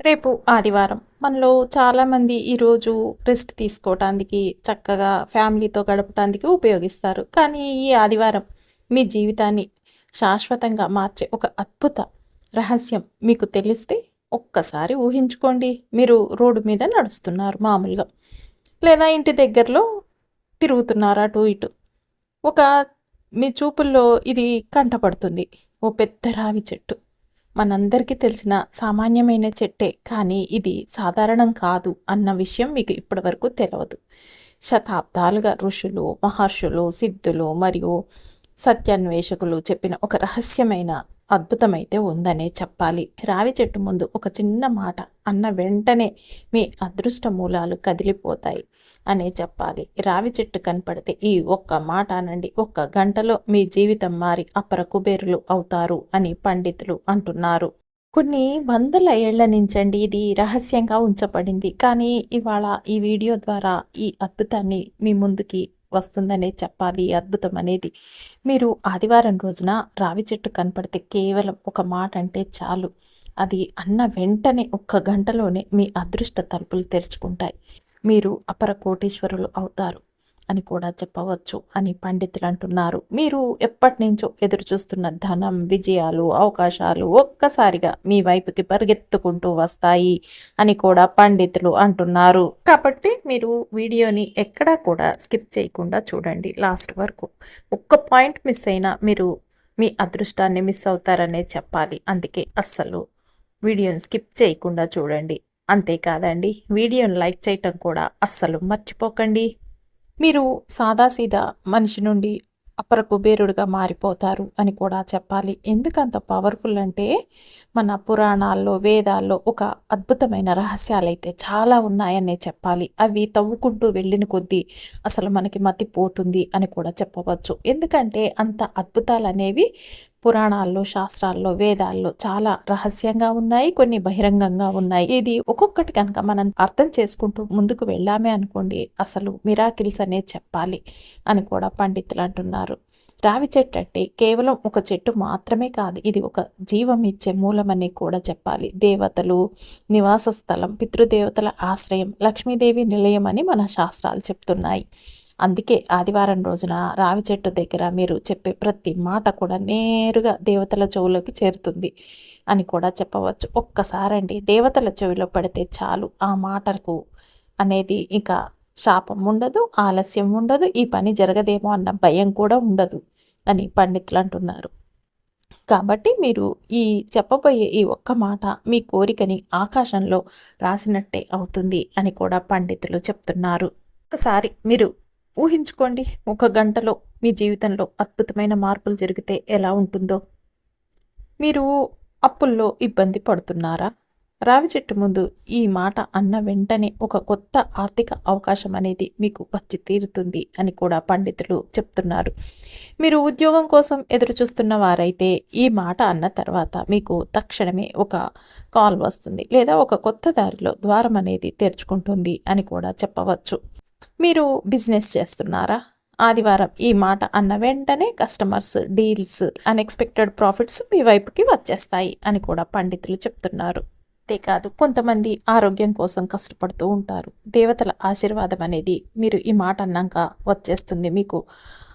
రేపు ఆదివారం. మనలో చాలామంది ఈరోజు రెస్ట్ తీసుకోవటానికి చక్కగా ఫ్యామిలీతో గడపటానికి ఉపయోగిస్తారు. కానీ ఈ ఆదివారం మీ జీవితాన్ని శాశ్వతంగా మార్చే ఒక అద్భుత రహస్యం మీకు తెలిస్తే ఒక్కసారి ఊహించుకోండి. మీరు రోడ్డు మీద నడుస్తున్నారు మామూలుగా. లేదా ఇంటి దగ్గరలో తిరుగుతున్నారు అటు ఇటు. ఒక మీ చూపుల్లో ఇది కంటపడుతుంది. ఓ పెద్ద రావి చెట్టు. మనందరికీ తెలిసిన సామాన్యమైన చెట్టే కానీ ఇది సాధారణం కాదు అన్న విషయం మీకు ఇప్పటివరకు తెలియదు శతాబ్దాలుగా ఋషులు మహర్షులు సిద్ధులు మరియు సత్యాన్వేషకులు చెప్పిన ఒక రహస్యమైన అద్భుతమైతే ఉందనే చెప్పాలి. రావి చెట్టు ముందు ఒక చిన్న మాట అన్న వెంటనే మీ అదృష్ట మూలాలు కదిలిపోతాయి. అనే చెప్పాలి. రావి చెట్టు కనపడితే ఈ ఒక్క మాట అనండి. ఒక్క గంటలో మీ జీవితం మారి అపర కుబేరులు అవుతారు అని పండితులు అంటున్నారు. కొన్ని వందల ఏళ్ళ నుంచండి ఇది రహస్యంగా ఉంచబడింది. కానీ ఇవాళ ఈ వీడియో ద్వారా ఈ అద్భుతాన్ని మీ ముందుకి వస్తుందనే చెప్పాలి. అద్భుతం అనేది మీరు ఆదివారం రోజున రావి చెట్టు కనపడితే కేవలం ఒక మాట అంటే చాలు. అది అన్న వెంటనే ఒక్క గంటలోనే మీ అదృష్ట తలుపులు తెరుచుకుంటాయి. మీరు అపర కోటీశ్వరులు అవుతారు అని కూడా చెప్పవచ్చు అని పండితులు అంటున్నారు. మీరు ఎప్పటి నుంచో ఎదురు చూస్తున్న ధనం విజయాలు అవకాశాలు ఒక్కసారిగా మీ వైపుకి పరిగెత్తుకుంటూ వస్తాయి అని కూడా పండితులు అంటున్నారు. కాబట్టి మీరు వీడియోని ఎక్కడా కూడా స్కిప్ చేయకుండా చూడండి. లాస్ట్ వరకు ఒక్క పాయింట్ మిస్ అయినా మీరు మీ అదృష్టాన్ని మిస్ అవుతారనే చెప్పాలి. అందుకే అస్సలు వీడియోని స్కిప్ చేయకుండా చూడండి. అంతేకాదండి వీడియోను లైక్ చేయటం కూడా అస్సలు మర్చిపోకండి. మీరు సాదాసీదా మనిషి నుండి అపర కుబేరుడుగా మారిపోతారు అని కూడా చెప్పాలి. ఎందుకంత పవర్ఫుల్ అంటే మన పురాణాల్లో వేదాల్లో ఒక అద్భుతమైన రహస్యాలైతే చాలా ఉన్నాయనే చెప్పాలి. అవి తవ్వుకుంటూ వెళ్ళిన కొద్దీ అసలు మనకి మతిపోతుంది అని కూడా చెప్పవచ్చు. ఎందుకంటే అంత అద్భుతాలు అనేవి పురాణాల్లో శాస్త్రాల్లో వేదాల్లో చాలా రహస్యంగా ఉన్నాయి కొన్ని బహిరంగంగా ఉన్నాయి. ఇది ఒక్కొక్కటి కనుక మనం అర్థం చేసుకుంటూ ముందుకు వెళ్ళామే అనుకోండి అసలు మిరాకిల్స్ అనే చెప్పాలి అని కూడా పండితులు అంటున్నారు. రావి చెట్టు అంటే కేవలం ఒక చెట్టు మాత్రమే కాదు ఇది ఒక జీవం ఇచ్చే మూలమని కూడా చెప్పాలి. దేవతలు నివాస స్థలం పితృదేవతల ఆశ్రయం లక్ష్మీదేవి నిలయం అని మన శాస్త్రాలు చెప్తున్నాయి. అందుకే ఆదివారం రోజున రావి చెట్టు దగ్గర మీరు చెప్పే ప్రతి మాట కూడా నేరుగా దేవతల చెవులోకి చేరుతుంది అని కూడా చెప్పవచ్చు. ఒక్కసారండి దేవతల చెవిలో పడితే చాలు ఆ మాటలకు అనేది ఇంకా శాపం ఉండదు ఆలస్యం ఉండదు ఈ పని జరగదేమో అన్న భయం కూడా ఉండదు అని పండితులు అంటున్నారు. కాబట్టి మీరు ఈ చెప్పబోయే ఈ ఒక్క మాట మీ కోరికని ఆకాశంలో రాసినట్టే అవుతుంది అని కూడా పండితులు చెప్తున్నారు. ఒకసారి మీరు ఊహించుకోండి ఒక గంటలో మీ జీవితంలో అద్భుతమైన మార్పులు జరిగితే ఎలా ఉంటుందో. మీరు అప్పుల్లో ఇబ్బంది పడుతున్నారా? రావి చెట్టు ముందు ఈ మాట అన్న వెంటనే ఒక కొత్త ఆర్థిక అవకాశం అనేది మీకు వచ్చి తీరుతుంది అని కూడా పండితులు చెప్తున్నారు. మీరు ఉద్యోగం కోసం ఎదురు చూస్తున్న వారైతే ఈ మాట అన్న తర్వాత మీకు తక్షణమే ఒక కాల్ వస్తుంది లేదా ఒక కొత్త దారిలో ద్వారం అనేది తెరుచుకుంటుంది అని కూడా చెప్పవచ్చు. మీరు బిజినెస్ చేస్తున్నారా? ఆదివారం ఈ మాట అన్న వెంటనే కస్టమర్స్ డీల్స్ అన్ఎక్స్పెక్టెడ్ ప్రాఫిట్స్ మీ వైపుకి వచ్చేస్తాయి అని కూడా పండితులు చెప్తున్నారు. అంతేకాదు కొంతమంది ఆరోగ్యం కోసం కష్టపడుతూ ఉంటారు. దేవతల ఆశీర్వాదం అనేది మీరు ఈ మాట అన్నాక వచ్చేస్తుంది. మీకు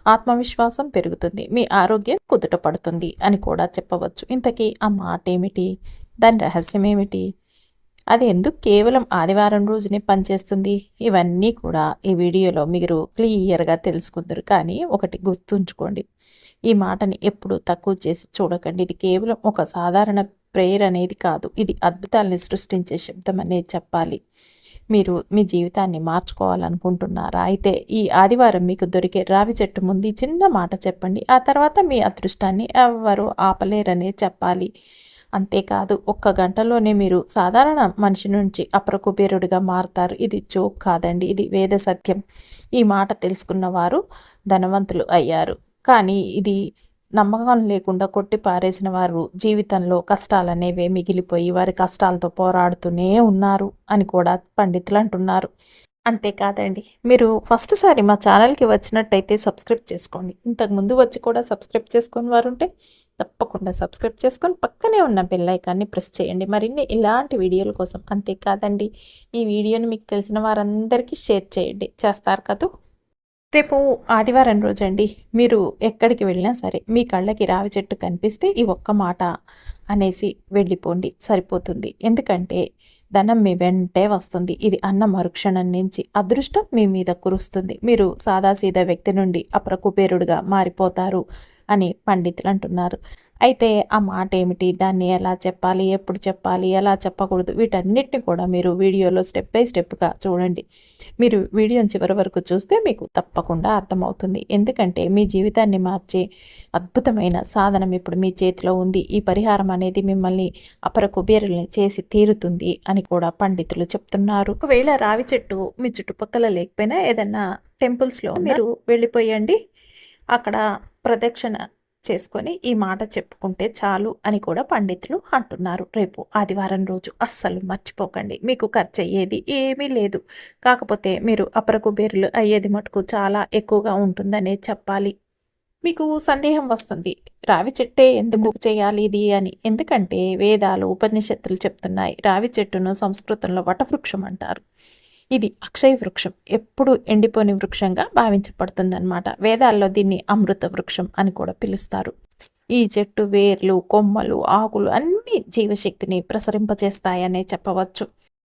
ఆత్మవిశ్వాసం పెరుగుతుంది. మీ ఆరోగ్యం కుదుట పడుతుంది అని కూడా చెప్పవచ్చు. ఇంతకీ ఆ మాట ఏమిటి దాని రహస్యం ఏమిటి అది ఎందుకు కేవలం ఆదివారం రోజునే పనిచేస్తుంది? ఇవన్నీ కూడా ఈ వీడియోలో మీరు క్లియర్గా తెలుసుకుందరు. కానీ ఒకటి గుర్తుంచుకోండి. ఈ మాటని ఎప్పుడు తక్కువ చేసి చూడకండి. ఇది కేవలం ఒక సాధారణ ప్రేయర్ అనేది కాదు. ఇది అద్భుతాలని సృష్టించే శబ్దం అనేది చెప్పాలి. మీరు మీ జీవితాన్ని మార్చుకోవాలనుకుంటున్నారా? అయితే ఈ ఆదివారం మీకు దొరికే రావి చెట్టు ముందు చిన్న మాట చెప్పండి. ఆ తర్వాత మీ అదృష్టాన్ని ఎవరు ఆపలేరనే చెప్పాలి. అంతేకాదు ఒక్క గంటలోనే మీరు సాధారణ మనిషి నుంచి అప్రకుబేరుడిగా మారతారు. ఇది జోక్ కాదండి ఇది వేద సత్యం. ఈ మాట తెలుసుకున్న వారు ధనవంతులు అయ్యారు. కానీ ఇది నమ్మకం లేకుండా కొట్టి పారేసిన వారు జీవితంలో కష్టాలనేవే మిగిలిపోయి వారి కష్టాలతో పోరాడుతూనే ఉన్నారు అని కూడా పండితులు అంటున్నారు. అంతేకాదండి మీరు ఫస్ట్ సారి మా ఛానల్కి వచ్చినట్టయితే సబ్స్క్రైబ్ చేసుకోండి. ఇంతకుముందు వచ్చి కూడా సబ్స్క్రైబ్ చేసుకుని వారు ఉంటే తప్పకుండా సబ్స్క్రైబ్ చేసుకొని పక్కనే ఉన్న బెల్లైకాన్ని ప్రెస్ చేయండి. మరిన్ని ఇలాంటి వీడియోల కోసం అంతేకాదండి ఈ వీడియోని మీకు తెలిసిన వారందరికీ షేర్ చేయండి. చేస్తారు కదూ? రేపు ఆదివారం రోజండి. మీరు ఎక్కడికి వెళ్ళినా సరే మీ కళ్ళకి రావి చెట్టు కనిపిస్తే ఈ ఒక్క మాట అనేసి వెళ్ళిపోండి. సరిపోతుంది. ఎందుకంటే ధనం మీ వెంటే వస్తుంది. ఇది అన్న మరుక్షణం నుంచి అదృష్టం మీ మీద కురుస్తుంది. మీరు సాదాసీదా వ్యక్తి నుండి అప్రకుబేరుడుగా మారిపోతారు. అని పండితులు అంటున్నారు. అయితే ఆ మాట ఏమిటి? దాన్ని ఎలా చెప్పాలి? ఎప్పుడు చెప్పాలి? ఎలా చెప్పకూడదు? వీటన్నిటిని కూడా మీరు వీడియోలో స్టెప్ బై స్టెప్గా చూడండి. మీరు వీడియోని చివరి వరకు చూస్తే మీకు తప్పకుండా అర్థమవుతుంది. ఎందుకంటే మీ జీవితాన్ని మార్చే అద్భుతమైన సాధనం ఇప్పుడు మీ చేతిలో ఉంది. ఈ పరిహారం అనేది మిమ్మల్ని అపర కుబేరుల్ని చేసి తీరుతుంది అని కూడా పండితులు చెప్తున్నారు. ఒకవేళ రావి చెట్టు మీ చుట్టుపక్కల లేకపోయినా ఏదన్నా టెంపుల్స్లో మీరు వెళ్ళిపోయండి. అక్కడ ప్రదక్షిణ చేసుకొని ఈ మాట చెప్పుకుంటే చాలు అని కూడా పండితులు అంటున్నారు. రేపు ఆదివారం రోజు అస్సలు మర్చిపోకండి. మీకు ఖర్చు అయ్యేది ఏమీ లేదు. కాకపోతే మీరు అపరకు బేరులు అయ్యేది మటుకు చాలా ఎక్కువగా ఉంటుందనే చెప్పాలి. మీకు సందేహం వస్తుంది. రావి చెట్టే ఎందుకు చేయాలి ఇది అని. ఎందుకంటే వేదాలు ఉపనిషత్తులు చెప్తున్నాయి. రావి చెట్టును సంస్కృతంలో వటవృక్షం అంటారు. ఇది అక్షయ వృక్షం. ఎప్పుడు ఎండిపోని వృక్షంగా భావించబడుతుందన్నమాట. వేదాల్లో దీన్ని అమృత వృక్షం అని కూడా పిలుస్తారు. ఈ చెట్టు వేర్లు కొమ్మలు ఆకులు అన్ని జీవశక్తిని ప్రసరింపజేస్తాయనే చెప్పవచ్చు.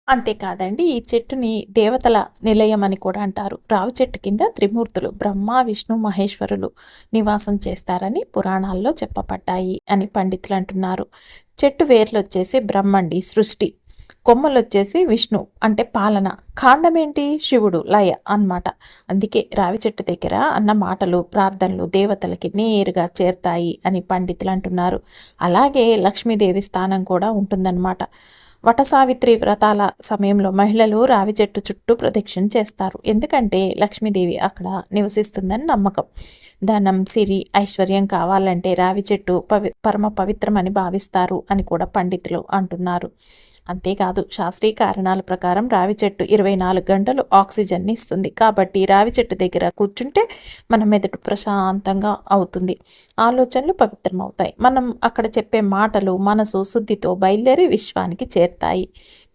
అంతేకాదండి ఈ చెట్టుని దేవతల నిలయం అని కూడా అంటారు. రావి చెట్టు కింద త్రిమూర్తులు బ్రహ్మ విష్ణు మహేశ్వరులు నివాసం చేస్తారని పురాణాల్లో చెప్పబడ్డాయి అని పండితులు అంటున్నారు. చెట్టు వేర్లు వచ్చేసి బ్రహ్మండి సృష్టి. కొమ్మలు వచ్చేసి విష్ణు అంటే పాలన. కాండం ఏంటి శివుడు లయ అన్నమాట. అందుకే రావి చెట్టు దగ్గర అన్న మాటలు ప్రార్థనలు దేవతలకి నేరుగా చేరుతాయి అని పండితులు అంటున్నారు. అలాగే లక్ష్మీదేవి స్థానం కూడా ఉంటుందన్నమాట. వట సావిత్రి వ్రతాల సమయంలో మహిళలు రావి చెట్టు చుట్టూ ప్రదక్షిణ చేస్తారు. ఎందుకంటే లక్ష్మీదేవి అక్కడ నివసిస్తుందని నమ్మకం. ధనం సిరి ఐశ్వర్యం కావాలంటే రావి చెట్టు పవి పరమ పవిత్రమని భావిస్తారు అని కూడా పండితులు అంటున్నారు. అంతేకాదు శాస్త్రీయ కారణాల ప్రకారం రావి చెట్టు ఇరవై నాలుగు గంటలు ఆక్సిజన్ని ఇస్తుంది. కాబట్టి రావి చెట్టు దగ్గర కూర్చుంటే మన మెదడు ప్రశాంతంగా అవుతుంది. ఆలోచనలు పవిత్రమవుతాయి. మనం అక్కడ చెప్పే మాటలు మనసు శుద్ధితో బయలుదేరి విశ్వానికి చేరుతాయి.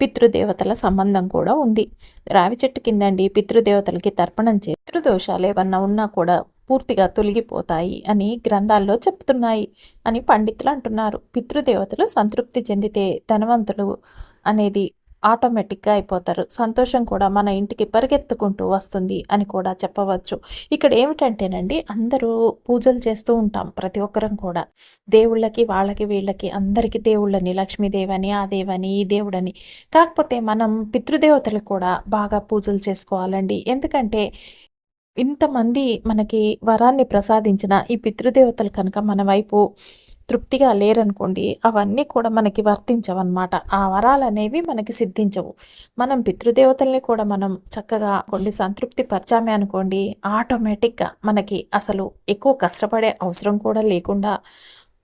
పితృదేవతల సంబంధం కూడా ఉంది. రావి చెట్టు కిందండి పితృదేవతలకి తర్పణం చే పితృదోషాలు ఏమన్నా ఉన్నా కూడా పూర్తిగా తొలగిపోతాయి అని గ్రంథాల్లో చెప్తున్నాయి అని పండితులు అంటున్నారు. పితృదేవతలు సంతృప్తి చెందితే ధనవంతులు అనేది ఆటోమేటిక్గా అయిపోతారు. సంతోషం కూడా మన ఇంటికి పరిగెత్తుకుంటూ వస్తుంది అని కూడా చెప్పవచ్చు. ఇక్కడ ఏమిటంటేనండి అందరూ పూజలు చేస్తూ ఉంటాం ప్రతి ఒక్కరం కూడా. దేవుళ్ళకి వాళ్ళకి వీళ్ళకి అందరికీ దేవుళ్ళని లక్ష్మీదేవని ఆ దేవని ఈ దేవుడని. కాకపోతే మనం పితృదేవతలు కూడా బాగా పూజలు చేసుకోవాలండి. ఎందుకంటే ఇంతమంది మనకి వరాన్ని ప్రసాదించిన ఈ పితృదేవతలు కనుక మన వైపు తృప్తిగా లేరనుకోండి అవన్నీ కూడా మనకి వర్తించవన్నమాట. ఆ వరాలు అనేవి మనకి సిద్ధించవు. మనం పితృదేవతల్ని కూడా మనం చక్కగా కొన్ని సంతృప్తి పరిచామే అనుకోండి ఆటోమేటిక్గా మనకి అసలు ఎక్కువ కష్టపడే అవసరం కూడా లేకుండా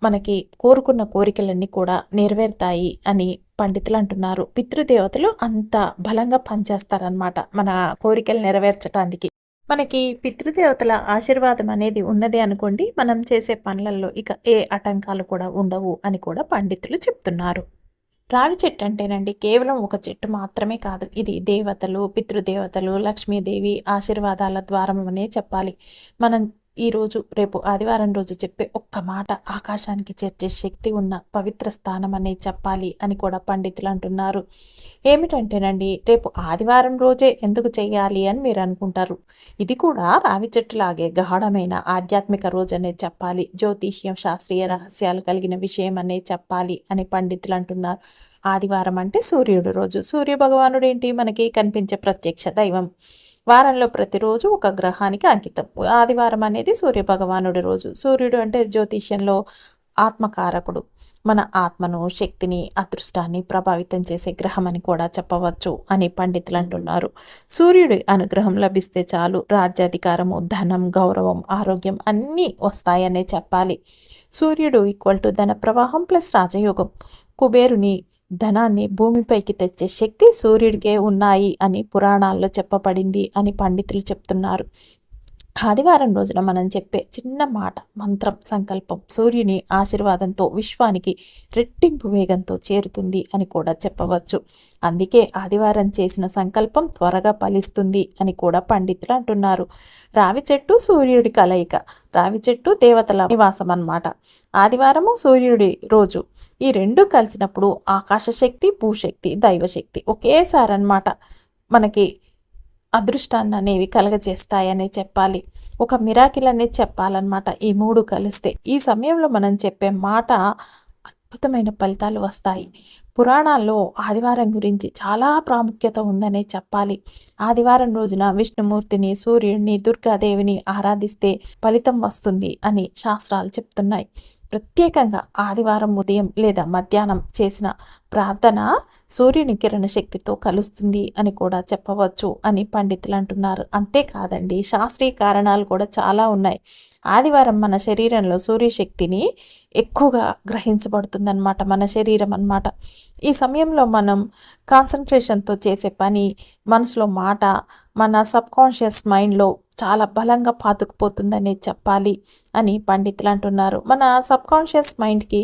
మనకి కోరుకున్న కోరికలన్నీ కూడా నెరవేరుతాయి అని పండితులు అంటున్నారు. పితృదేవతలు అంత బలంగా పనిచేస్తారనమాట మన కోరికలు నెరవేర్చడానికి మనకి పితృదేవతల ఆశీర్వాదం అనేది ఉన్నది అనుకోండి మనం చేసే పనులలో ఇక ఏ ఆటంకాలు కూడా ఉండవు అని కూడా పండితులు చెప్తున్నారు. రావి చెట్టు అంటేనండి కేవలం ఒక చెట్టు మాత్రమే కాదు ఇది దేవతలు పితృదేవతలు లక్ష్మీదేవి ఆశీర్వాదాల ద్వారం అనే చెప్పాలి. మనం ఈరోజు రేపు ఆదివారం రోజు చెప్పే ఒక్క మాట ఆకాశానికి చేర్చే శక్తి ఉన్న పవిత్ర స్థానం అనే చెప్పాలి అని కూడా పండితులు అంటున్నారు. ఏమిటంటేనండి రేపు ఆదివారం రోజే ఎందుకు చేయాలి అని మీరు అనుకుంటారు? ఇది కూడా రావి చెట్టులాగే గాఢమైన ఆధ్యాత్మిక రోజు అనే చెప్పాలి. జ్యోతిష్యం శాస్త్రీయ రహస్యాలు కలిగిన విషయం అనే చెప్పాలి అని పండితులు అంటున్నారు. ఆదివారం అంటే సూర్యుడు రోజు. సూర్య భగవానుడు ఏంటి మనకి కనిపించే ప్రత్యక్ష దైవం. వారంలో ప్రతిరోజు ఒక గ్రహానికి అంకితం. ఆదివారం అనేది సూర్య భగవానుడి రోజు. సూర్యుడు అంటే జ్యోతిష్యంలో ఆత్మకారకుడు. మన ఆత్మను శక్తిని అదృష్టాన్ని ప్రభావితం చేసే గ్రహం అని కూడా చెప్పవచ్చు అని పండితులు అంటున్నారు సూర్యుడి అనుగ్రహం లభిస్తే చాలు. రాజ్యాధికారము ధనం గౌరవం ఆరోగ్యం అన్నీ వస్తాయనే చెప్పాలి. సూర్యుడు ఈక్వల్ టు ధన ప్రవాహం ప్లస్ రాజయోగం. కుబేరుని ధనాన్ని భూమిపైకి తెచ్చే శక్తి సూర్యుడికే ఉన్నాయి అని పురాణాల్లో చెప్పబడింది అని పండితులు చెప్తున్నారు. ఆదివారం రోజున మనం చెప్పే చిన్న మాట మంత్రం సంకల్పం సూర్యుని ఆశీర్వాదంతో విశ్వానికి రెట్టింపు వేగంతో చేరుతుంది అని కూడా చెప్పవచ్చు. అందుకే ఆదివారం చేసిన సంకల్పం త్వరగా ఫలిస్తుంది అని కూడా పండితులు అంటున్నారు. రావి చెట్టు సూర్యుడి కలయిక రావి చెట్టు దేవతల నివాసం అన్నమాట ఆదివారము సూర్యుడి రోజు ఈ రెండు కలిసినప్పుడు ఆకాశశక్తి భూశక్తి దైవశక్తి ఒకేసారి అన్నమాట. మనకి అదృష్టాన్ని అనేవి కలగజేస్తాయనే చెప్పాలి. ఒక మిరాకిల్ అనేది చెప్పాలన్నమాట ఈ మూడు కలిస్తే. ఈ సమయంలో మనం చెప్పే మాట అద్భుతమైన ఫలితాలు వస్తాయి. పురాణాల్లో ఆదివారం గురించి చాలా ప్రాముఖ్యత ఉందనే చెప్పాలి. ఆదివారం రోజున విష్ణుమూర్తిని సూర్యుడిని దుర్గాదేవిని ఆరాధిస్తే ఫలితం వస్తుంది అని శాస్త్రాలు చెప్తున్నాయి. ప్రత్యేకంగా ఆదివారం ఉదయం లేదా మధ్యాహ్నం చేసిన ప్రార్థన సూర్యుని కిరణ శక్తితో కలుస్తుంది అని కూడా చెప్పవచ్చు అని పండితులు అంటున్నారు. అంతేకాదండి శాస్త్రీయ కారణాలు కూడా చాలా ఉన్నాయి. ఆదివారం మన శరీరంలో సూర్యశక్తిని ఎక్కువగా గ్రహించబడుతుందన్నమాట మన శరీరం అన్నమాట. ఈ సమయంలో మనం కాన్సన్ట్రేషన్తో చేసే పని మనసులో మాట మన సబ్కాన్షియస్ మైండ్లో చాలా బలంగా పాతుకుపోతుందనే చెప్పాలి అని పండితులు అంటున్నారు. మన సబ్కాన్షియస్ మైండ్కి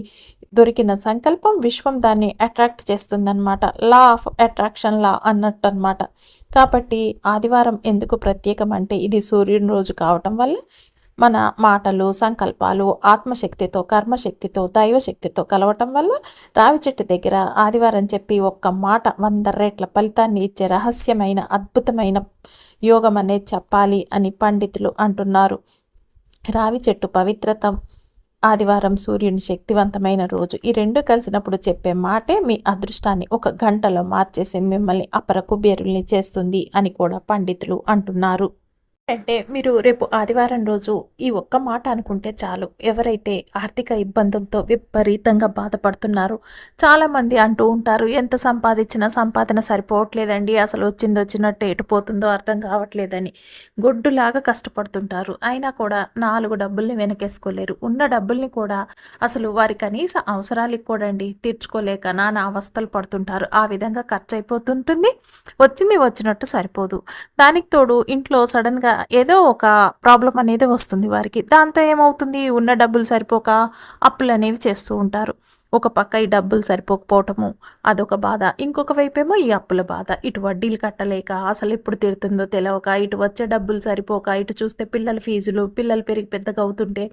దొరికిన సంకల్పం విశ్వం దాన్ని అట్రాక్ట్ చేస్తుందన్నమాట. లా ఆఫ్ అట్రాక్షన్ లా అన్నట్టు అనమాట కాబట్టి ఆదివారం ఎందుకు ప్రత్యేకం అంటే ఇది సూర్యుని రోజు కావటం వల్ల మన మాటలు సంకల్పాలు ఆత్మశక్తితో కర్మశక్తితో దైవశక్తితో కలవటం వల్ల రావి చెట్టు దగ్గర ఆదివారం చెప్పి ఒక్క మాట వంద రేట్ల ఫలితాన్ని ఇచ్చే రహస్యమైన అద్భుతమైన యోగం అనేది చెప్పాలి అని పండితులు అంటున్నారు. రావి చెట్టు పవిత్రత ఆదివారం సూర్యుని శక్తివంతమైన రోజు ఈ రెండు కలిసినప్పుడు చెప్పే మాటే మీ అదృష్టాన్ని ఒక గంటలో మార్చేసి మిమ్మల్ని అపర కుబేరుల్ని చేస్తుంది అని కూడా పండితులు అంటున్నారు. అంటే మీరు రేపు ఆదివారం రోజు ఈ ఒక్క మాట అనుకుంటే చాలు. ఎవరైతే ఆర్థిక ఇబ్బందులతో విపరీతంగా బాధపడుతున్నారో చాలామంది అంటూ ఉంటారు ఎంత సంపాదించినా సంపాదన సరిపోవట్లేదండి. అసలు వచ్చింది వచ్చినట్టు ఎటుపోతుందో అర్థం కావట్లేదని. గొడ్డులాగా కష్టపడుతుంటారు. అయినా కూడా నాలుగు డబ్బుల్ని వెనకేసుకోలేరు. ఉన్న డబ్బుల్ని కూడా అసలు వారి కనీస అవసరాలకు కూడా అండి తీర్చుకోలేక నానా అవస్థలు పడుతుంటారు. ఆ విధంగా ఖర్చు అయిపోతుంటుంది. వచ్చింది వచ్చినట్టు సరిపోదు. దానికి తోడు ఇంట్లో సడన్గా ఏదో ఒక ప్రాబ్లం అనేది వస్తుంది వారికి. దాంతో ఏమవుతుంది? ఉన్న డబ్బులు సరిపోక అప్పులు అనేవి చేస్తూ ఉంటారు. ఒక పక్క ఈ డబ్బులు సరిపోకపోవటము అదొక బాధ. ఇంకొక వైపేమో ఈ అప్పుల బాధ. ఇటు వడ్డీలు కట్టలేక అసలు ఎప్పుడు తీరుతుందో తెలియక ఇటు వచ్చే డబ్బులు సరిపోక ఇటు చూస్తే పిల్లల ఫీజులు పిల్లలు పెరిగి పెద్దగా అవుతుంటే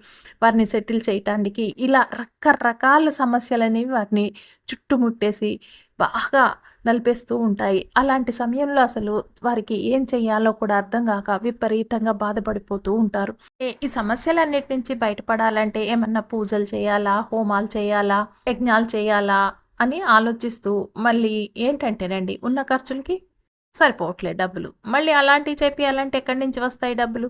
వారిని సెటిల్ చేయటానికి ఇలా రకరకాల సమస్యలు అనేవి వాటిని చుట్టుముట్టేసి బాగా నలిపేస్తూ ఉంటాయి. అలాంటి సమయంలో అసలు వారికి ఏం చేయాలో కూడా అర్థం కాక విపరీతంగా బాధపడిపోతూ ఉంటారు. ఈ సమస్యలన్నిటి నుంచి బయటపడాలంటే ఏమన్నా పూజలు చేయాలా? హోమాలు చేయాలా? యజ్ఞాలు చేయాలా? అని ఆలోచిస్తూ మళ్ళీ ఏంటంటేనండి ఉన్న ఖర్చులకి సరిపోవట్లేదు డబ్బులు. మళ్ళీ అలాంటివి చెప్పాలంటే ఎక్కడి నుంచి వస్తాయి డబ్బులు?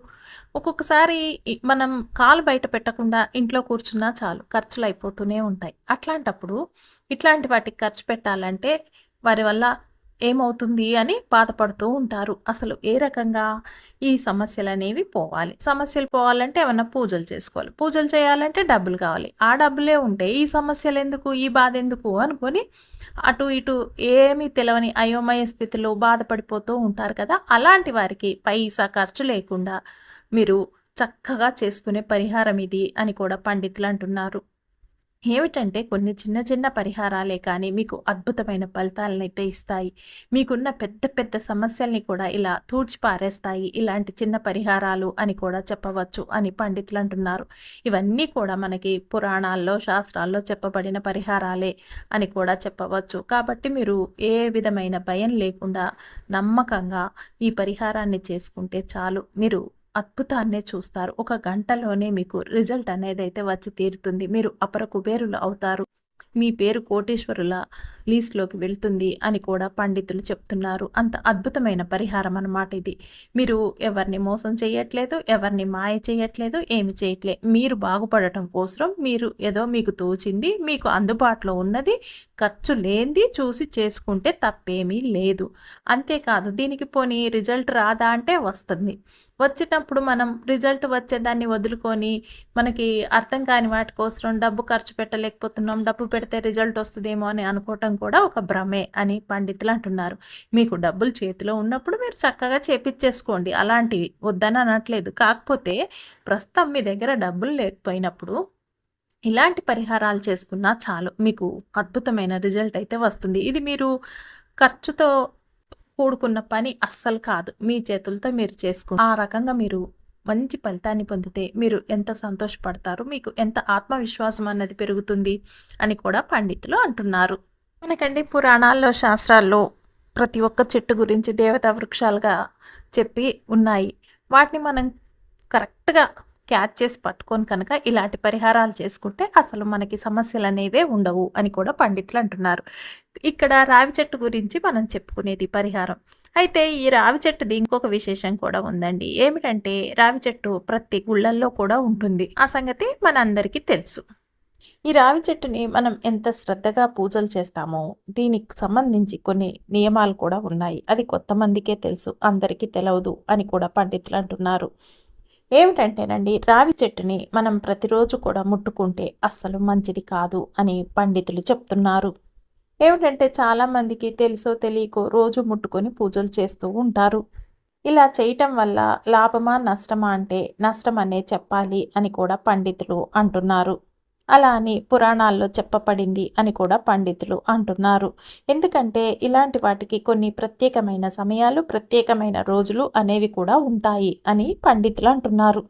ఒక్కొక్కసారి మనం కాలు బయట పెట్టకుండా ఇంట్లో కూర్చున్నా చాలు ఖర్చులు అయిపోతూనే ఉంటాయి. అట్లాంటప్పుడు ఇట్లాంటి వాటికి ఖర్చు పెట్టాలంటే వారి వల్ల ఏమవుతుంది అని బాధపడుతూ ఉంటారు. అసలు ఏ రకంగా ఈ సమస్యలు అనేవి పోవాలి? సమస్యలు పోవాలంటే ఏమన్నా పూజలు చేసుకోవాలి. పూజలు చేయాలంటే డబ్బులు కావాలి. ఆ డబ్బులే ఉంటే ఈ సమస్యలు ఎందుకు ఈ బాధ ఎందుకు అనుకొని అటు ఇటు ఏమీ తెలవని అయోమయ స్థితిలో బాధపడిపోతూ ఉంటారు కదా! అలాంటి వారికి పైసా ఖర్చు లేకుండా మీరు చక్కగా చేసుకునే పరిహారం ఇది అని కూడా పండితులు అంటున్నారు. ఏమిటంటే కొన్ని చిన్న చిన్న పరిహారాలే కానీ మీకు అద్భుతమైన ఫలితాలనైతే ఇస్తాయి. మీకున్న పెద్ద పెద్ద సమస్యల్ని కూడా ఇలా తూడ్చిపారేస్తాయి ఇలాంటి చిన్న పరిహారాలు అని కూడా చెప్పవచ్చు అని పండితులు అంటున్నారు. ఇవన్నీ కూడా మనకి పురాణాల్లో శాస్త్రాల్లో చెప్పబడిన పరిహారాలే అని కూడా చెప్పవచ్చు. కాబట్టి మీరు ఏ విధమైన భయం లేకుండా నమ్మకంగా ఈ పరిహారాన్ని చేసుకుంటే చాలు. మీరు అద్భుతాన్నే చూస్తారు. ఒక గంటలోనే మీకు రిజల్ట్ అనేది అయితే వచ్చి తీరుతుంది. మీరు అపర కుబేరులు అవుతారు. మీ పేరు కోటేశ్వరుల లీస్ట్లోకి వెళ్తుంది అని కూడా పండితులు చెప్తున్నారు. అంత అద్భుతమైన పరిహారం అన్నమాట ఇది. మీరు ఎవరిని మోసం చేయట్లేదు ఎవరిని మాయ చేయట్లేదు ఏమి చేయట్లేదు మీరు బాగుపడటం కోసం మీరు ఏదో మీకు తోచింది మీకు అందుబాటులో ఉన్నది ఖర్చు లేనిది చూసి చేసుకుంటే తప్పేమీ లేదు. అంతేకాదు దీనికి పోనీ రిజల్ట్ రాదా అంటే వస్తుంది. వచ్చేటప్పుడు మనం రిజల్ట్ వచ్చేదాన్ని వదులుకొని మనకి అర్థం కాని వాటి కోసం డబ్బు ఖర్చు పెట్టలేకపోతున్నాం డబ్బు పెడితే రిజల్ట్ వస్తుందేమో అని అనుకోవటం కూడా ఒక భ్రమే అని పండితులు అంటున్నారు. మీకు డబ్బులు చేతిలో ఉన్నప్పుడు మీరు చక్కగా చేపించేసుకోండి అలాంటివి వద్దని అనట్లేదు. కాకపోతే ప్రస్తుతం మీ దగ్గర డబ్బులు లేకపోయినప్పుడు ఇలాంటి పరిహారాలు చేసుకున్నా చాలు. మీకు అద్భుతమైన రిజల్ట్ అయితే వస్తుంది. ఇది మీరు ఖర్చుతో కూడుకున్న పని అస్సలు కాదు. మీ చేతులతో మీరు చేసుకుని ఆ రకంగా మీరు మంచి ఫలితాన్ని పొందితే మీరు ఎంత సంతోషపడతారు? మీకు ఎంత ఆత్మవిశ్వాసం అన్నది పెరుగుతుంది అని కూడా పండితులు అంటున్నారు. మనకండి పురాణాల్లో శాస్త్రాల్లో ప్రతి ఒక్క చెట్టు గురించి దేవతా వృక్షాలుగా చెప్పి ఉన్నాయి. వాటిని మనం కరెక్ట్గా క్యాచ్ చేసి పట్టుకొని కనుక ఇలాంటి పరిహారాలు చేసుకుంటే అసలు మనకి సమస్యలు అనేవే ఉండవు అని కూడా పండితులు అంటున్నారు. ఇక్కడ రావి చెట్టు గురించి మనం చెప్పుకునేది పరిహారం. అయితే ఈ రావి చెట్టుది ఇంకొక విశేషం కూడా ఉందండి. ఏమిటంటే రావి చెట్టు ప్రతి గుళ్ళల్లో కూడా ఉంటుంది. ఆ సంగతి మనందరికీ తెలుసు. ఈ రావి చెట్టుని మనం ఎంత శ్రద్ధగా పూజలు చేస్తామో దీనికి సంబంధించి కొన్ని నియమాలు కూడా ఉన్నాయి. అది కొత్త మందికే తెలుసు అందరికీ తెలవదు అని కూడా పండితులు అంటున్నారు. ఏమిటంటేనండి రావి చెట్టుని మనం ప్రతిరోజు కూడా ముట్టుకుంటే అస్సలు మంచిది కాదు అని పండితులు చెప్తున్నారు. ఏమిటంటే చాలామందికి తెలుసో తెలియకో రోజు ముట్టుకొని పూజలు చేస్తూ ఉంటారు. ఇలా చేయటం వల్ల లాభమా నష్టమా అంటే నష్టం అనే చెప్పాలి అని కూడా పండితులు అంటున్నారు. అలా అని పురాణాల్లో చెప్పబడింది అని కూడా పండితులు అంటున్నారు. ఎందుకంటే ఇలాంటి వాటికి కొన్ని ప్రత్యేకమైన సమయాలు ప్రత్యేకమైన రోజులు అనేవి కూడా ఉంటాయి అని పండితులు అంటున్నారు.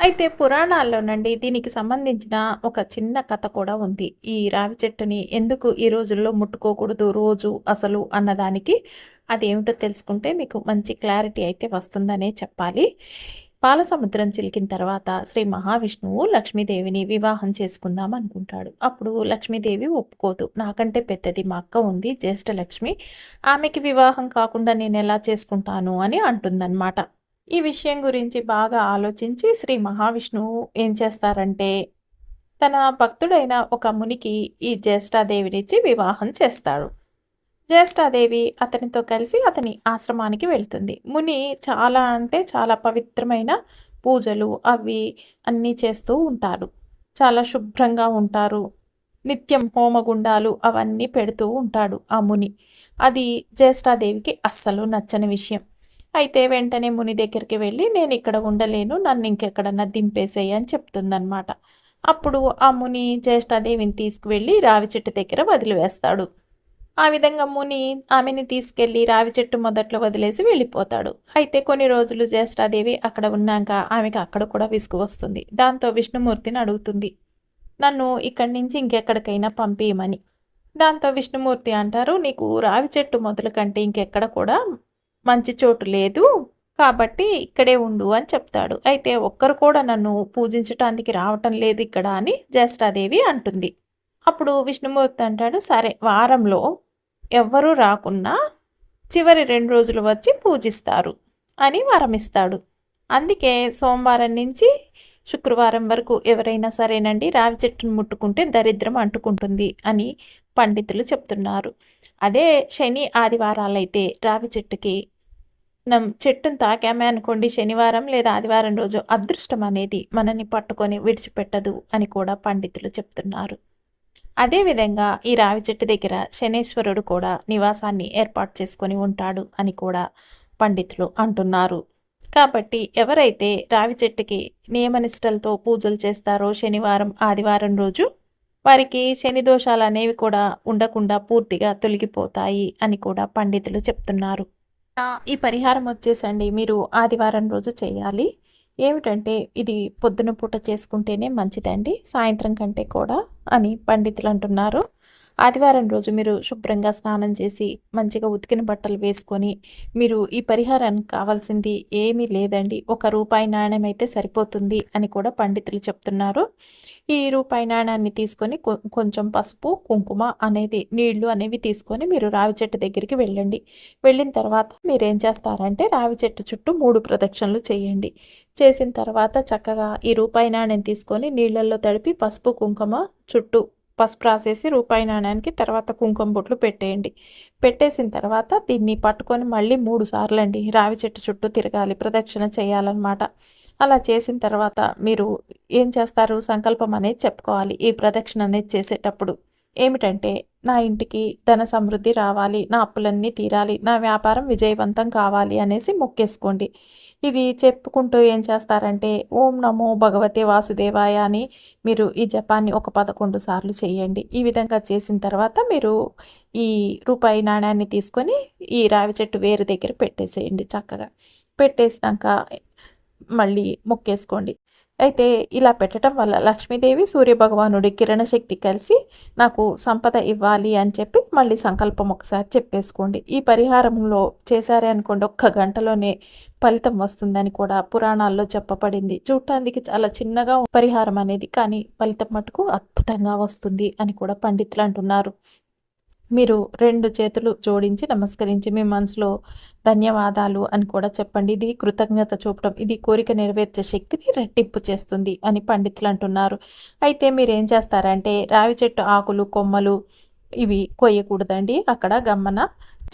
అయితే పురాణాల్లోనండి దీనికి సంబంధించిన ఒక చిన్న కథ కూడా ఉంది. ఈ రావి చెట్టుని ఎందుకు ఈ రోజుల్లో ముట్టుకోకూడదు రోజు అసలు అన్నదానికి? అదేమిటో తెలుసుకుంటే మీకు మంచి క్లారిటీ అయితే వస్తుందనే చెప్పాలి. పాలసముద్రం చిలికిన తర్వాత శ్రీ మహావిష్ణువు లక్ష్మీదేవిని వివాహం చేసుకుందాం అనుకుంటాడు. అప్పుడు లక్ష్మీదేవి ఒప్పుకోదు. నాకంటే పెద్దది మా అక్క ఉంది జ్యేష్ఠ లక్ష్మి. ఆమెకి వివాహం కాకుండా నేను ఎలా చేసుకుంటాను అని అంటుందన్నమాట. ఈ విషయం గురించి బాగా ఆలోచించి శ్రీ మహావిష్ణువు ఏం చేస్తారంటే తన భక్తుడైన ఒక మునికి ఈ జ్యేష్ఠాదేవినిచ్చి వివాహం చేస్తాడు. జ్యేష్ఠాదేవి అతనితో కలిసి అతని ఆశ్రమానికి వెళ్తుంది. ముని చాలా అంటే చాలా పవిత్రమైన పూజలు అవి అన్నీ చేస్తూ ఉంటారు చాలా శుభ్రంగా ఉంటారు. నిత్యం హోమగుండాలు అవన్నీ పెడుతూ ఉంటాడు ఆ ముని. అది జ్యేష్ఠాదేవికి అస్సలు నచ్చని విషయం. అయితే వెంటనే ముని దగ్గరికి వెళ్ళి నేను ఇక్కడ ఉండలేను నన్ను ఇంకెక్కడన్నా దింపేసేయి అని చెప్తుందనమాట అప్పుడు ఆ ముని జ్యేష్ఠాదేవిని తీసుకువెళ్ళి రావి చెట్టు దగ్గర వదిలివేస్తాడు. ఆ విధంగా ముని ఆమెని తీసుకెళ్ళి రావి చెట్టు మొదట్లో వదిలేసి వెళ్ళిపోతాడు. అయితే కొన్ని రోజులు జ్యేష్ఠాదేవి అక్కడ ఉన్నాక ఆమెకి అక్కడ కూడా విసుగు వస్తుంది. దాంతో విష్ణుమూర్తిని అడుగుతుంది. నన్ను ఇక్కడి నుంచి ఇంకెక్కడికైనా పంపించమని దాంతో విష్ణుమూర్తి అంటారు నీకు రావి చెట్టు మొదలు కంటే ఇంకెక్కడ కూడా మంచి చోటు లేదు. కాబట్టి ఇక్కడే ఉండు అని చెప్తాడు. అయితే ఒక్కరు కూడా నన్ను పూజించటానికి రావటం లేదు ఇక్కడ అని జ్యేష్ఠాదేవి అంటుంది. అప్పుడు విష్ణుమూర్తి అంటాడు సరే వారంలో ఎవ్వరూ రాకున్నా చివరి రెండు రోజులు వచ్చి పూజిస్తారు అని వరమిస్తాడు. అందుకే సోమవారం నుంచి శుక్రవారం వరకు ఎవరైనా సరేనండి రావి చెట్టును ముట్టుకుంటే దరిద్రం అంటుకుంటుంది అని పండితులు చెప్తున్నారు. అదే శని ఆదివారాలైతే రావి చెట్టుకి మనం చెట్టును తాకామే అనుకోండి శనివారం లేదా ఆదివారం రోజు అదృష్టం అనేది మనని పట్టుకొని విడిచిపెట్టదు అని కూడా పండితులు చెప్తున్నారు. అదేవిధంగా ఈ రావి చెట్టు దగ్గర శనేశ్వరుడు కూడా నివాసాన్ని ఏర్పాటు చేసుకొని ఉంటాడు అని కూడా పండితులు అంటున్నారు. కాబట్టి ఎవరైతే రావి చెట్టుకి నియమనిష్టలతో పూజలు చేస్తారో శనివారం ఆదివారం రోజు వారికి శని దోషాలు అనేవి కూడా ఉండకుండా పూర్తిగా తొలగిపోతాయి అని కూడా పండితులు చెప్తున్నారు. ఈ పరిహారం వచ్చేసండి. మీరు ఆదివారం రోజు చేయాలి. ఏమిటంటే ఇది పొద్దున పూట చేసుకుంటేనే మంచిదండి సాయంత్రం కంటే కూడా అని పండితులు అంటున్నారు. ఆదివారం రోజు మీరు శుభ్రంగా స్నానం చేసి మంచిగా ఉతికిన బట్టలు వేసుకొని మీరు ఈ పరిహారానికి కావాల్సింది ఏమీ లేదండి. ఒక రూపాయి నాణ్యం అయితే సరిపోతుంది అని కూడా పండితులు చెప్తున్నారు. ఈ రూపాయి నాణ్యాన్ని తీసుకొని కొంచెం పసుపు కుంకుమ అనేది నీళ్ళు అనేవి తీసుకొని మీరు రావి చెట్టు దగ్గరికి వెళ్ళండి. వెళ్ళిన తర్వాత మీరు ఏం చేస్తారంటే రావి చెట్టు చుట్టూ మూడు ప్రదక్షిణలు చేయండి. చేసిన తర్వాత చక్కగా ఈ రూపాయి నాణ్యం తీసుకొని నీళ్ళల్లో తడిపి పసుపు కుంకుమ చుట్టూ పసుపు రాసేసి రూపాయి నాణ్యానికి తర్వాత కుంకుమ బొట్లు పెట్టేయండి. పెట్టేసిన తర్వాత దీన్ని పట్టుకొని మళ్ళీ మూడు సార్లు అండి రావి చెట్టు చుట్టూ తిరగాలి ప్రదక్షిణ చేయాలన్నమాట. అలా చేసిన తర్వాత మీరు ఏం చేస్తారు? సంకల్పం అనేది చెప్పుకోవాలి ఈ ప్రదక్షిణ అనేది చేసేటప్పుడు. ఏమిటంటే నా ఇంటికి ధన సమృద్ధి రావాలి నా అప్పులన్నీ తీరాలి నా వ్యాపారం విజయవంతం కావాలి అనేసి మొక్కేసుకోండి. ఇది చెప్పుకుంటూ ఏం చేస్తారంటే ఓం నమో భగవతే వాసుదేవాయ అని మీరు ఈ జపాన్ని ఒక పదకొండు సార్లు చేయండి. ఈ విధంగా చేసిన తర్వాత మీరు ఈ రూపాయి నాణ్యాన్ని తీసుకొని ఈ రావి చెట్టు వేరు దగ్గర పెట్టేసేయండి చక్కగా. పెట్టేసినాక మళ్ళీ మొక్కేసుకోండి. అయితే ఇలా పెట్టడం వల్ల లక్ష్మీదేవి సూర్యభగవానుడి కిరణశక్తి కలిసి నాకు సంపద ఇవ్వాలి అని చెప్పి మళ్ళీ సంకల్పం ఒకసారి చెప్పేసుకోండి. ఈ పరిహారంలో చేశారే అనుకోండి ఒక్క గంటలోనే ఫలితం వస్తుందని కూడా పురాణాల్లో చెప్పబడింది. చూడటానికి చాలా చిన్నగా పరిహారం అనేది కానీ ఫలితం మటుకు అద్భుతంగా వస్తుంది అని కూడా పండితులు అంటున్నారు. మీరు రెండు చేతులు జోడించి నమస్కరించి మీ మనసులో ధన్యవాదాలు అని కూడా చెప్పండి. ఇది కృతజ్ఞత చూపడం ఇది కోరిక నెరవేర్చే శక్తిని రెట్టింపు చేస్తుంది అని పండితులు అంటున్నారు. అయితే మీరు ఏం చేస్తారంటే రావి చెట్టు ఆకులు కొమ్మలు ఇవి కొయ్యకూడదండి. అక్కడ గమ్మన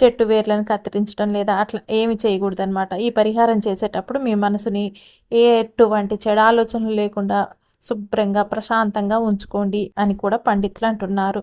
చెట్టు వేర్లను కత్తిరించడం లేదా అట్లా ఏమి చేయకూడదనమాట ఈ పరిహారం చేసేటప్పుడు మీ మనసుని ఎటువంటి చెడు ఆలోచనలు లేకుండా శుభ్రంగా ప్రశాంతంగా ఉంచుకోండి అని కూడా పండితులు అంటున్నారు.